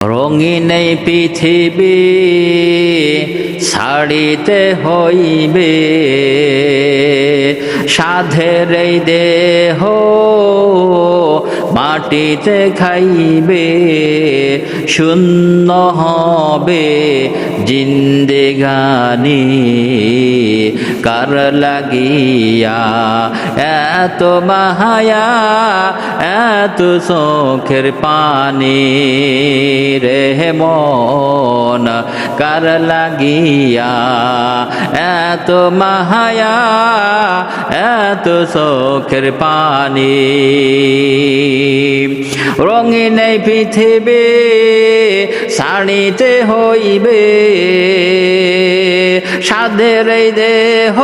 রঙিন পৃথিবী ছাড়িতে হইবে। সাধের এই দেহ মাটিতে খাইবে শূন্য হবে জিন্দেগানি কার লাগিয়া? এত মাহায়া এত চোখের পানি রে মন কার লাগিয়া? এত মাহায়া, এত চোখের পানি। রঙিন এই পৃথিবী শাড়িতে হইবে। সাধের এই দেহ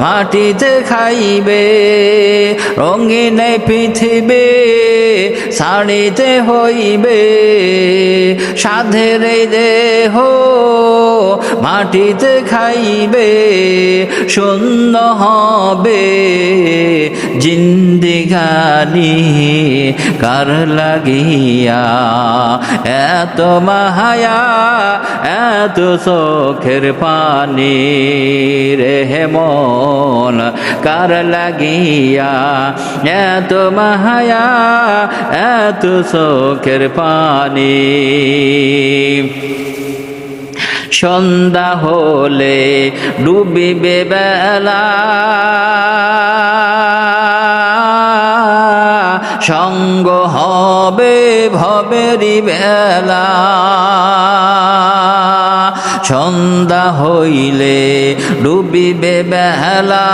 মাটিতে খাইবে। রঙিন পৃথিবী শাড়িতে হইবে, সাধের এই দেহ মাটিতে খাইবে, শূন্য হবে জিন্দিগানি কার লাগিয়া। এত মাহায়া, এত চোখের পানি রে মন, কার লাগিয়া? এত মাহায়া এত চোখের পানি। সন্ধ্যা হলে ডুবিবে বেলা। সঙ্গ হবে ভবেরি বেলা। সন্ধ্যা হইলে ডুবিবে বেলা।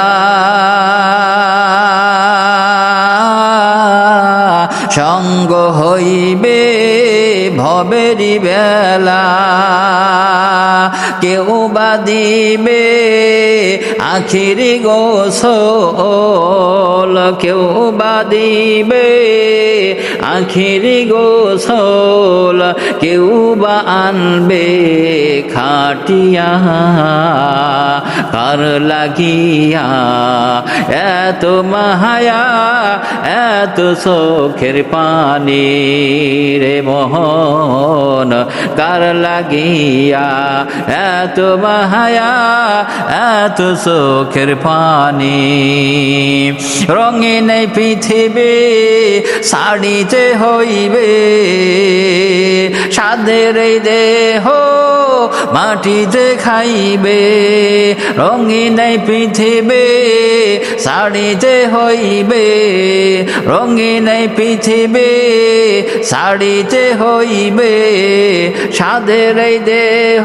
সঙ্গ হইবে ভবেরি বেলা কেউ বা দিবে আখিরি গোসল? কেউ বা দিবে আখিরি গোসল? কেউ বা আনবে খাটিয়া? কার লাগিয়া? এত মাহায়া এত চোখের পানি রে মোহন, কার লাগিয়া? এত মাহায়া এত চোখের পানি। রঙিন পৃথিবী শাড়িতে হইবে সাদের দেহ মাটিতে খাইবে রঙিন পৃথিবী শাড়িতে হইবে রঙিন পৃথিবী শাড়িতে হইবে সাদের দেহ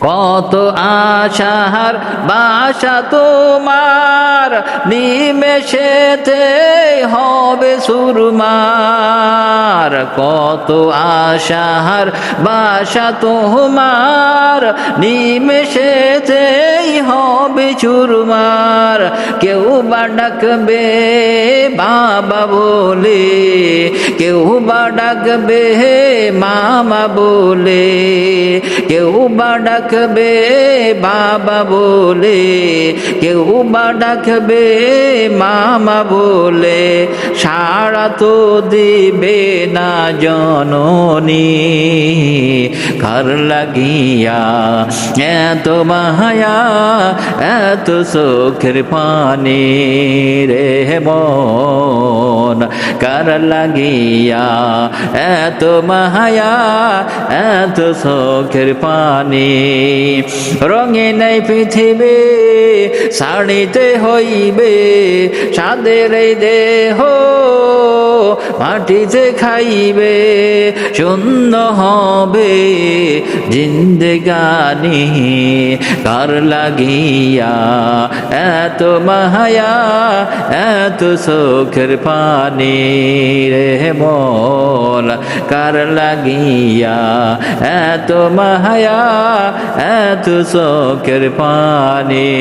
কত আশাহার বাসা তোমার, নিমেষেতে হবে সুরমার। কত আশাহার বাসা তোমার নিমেষেতেই হবে চুরমার কেউ বা ডাকবে বাবা বলে, কেউ বা ডাকবে মামা বলে। কেউ বা ডাকবে বাবা বলে, কেউ বা ডাকবে মামা বলে সারা তো দিবে না জননী। কার লাগিয়া এত মায়া, এত চোখের পানি রে মন। কার লাগিয়া এত মায়া, এত চোখের পানি। রঙে নেই পৃথিবী শাড়িতে হইবে সাদের এই দেহ মাটিতে খাইবে, শূন্য হবে জিন্দগানি। কার লাগিয়া এত মাহায়া এত চোখের পানি রে মল। কার লাগিয়া এত মাহায়া এত চোখের পানি।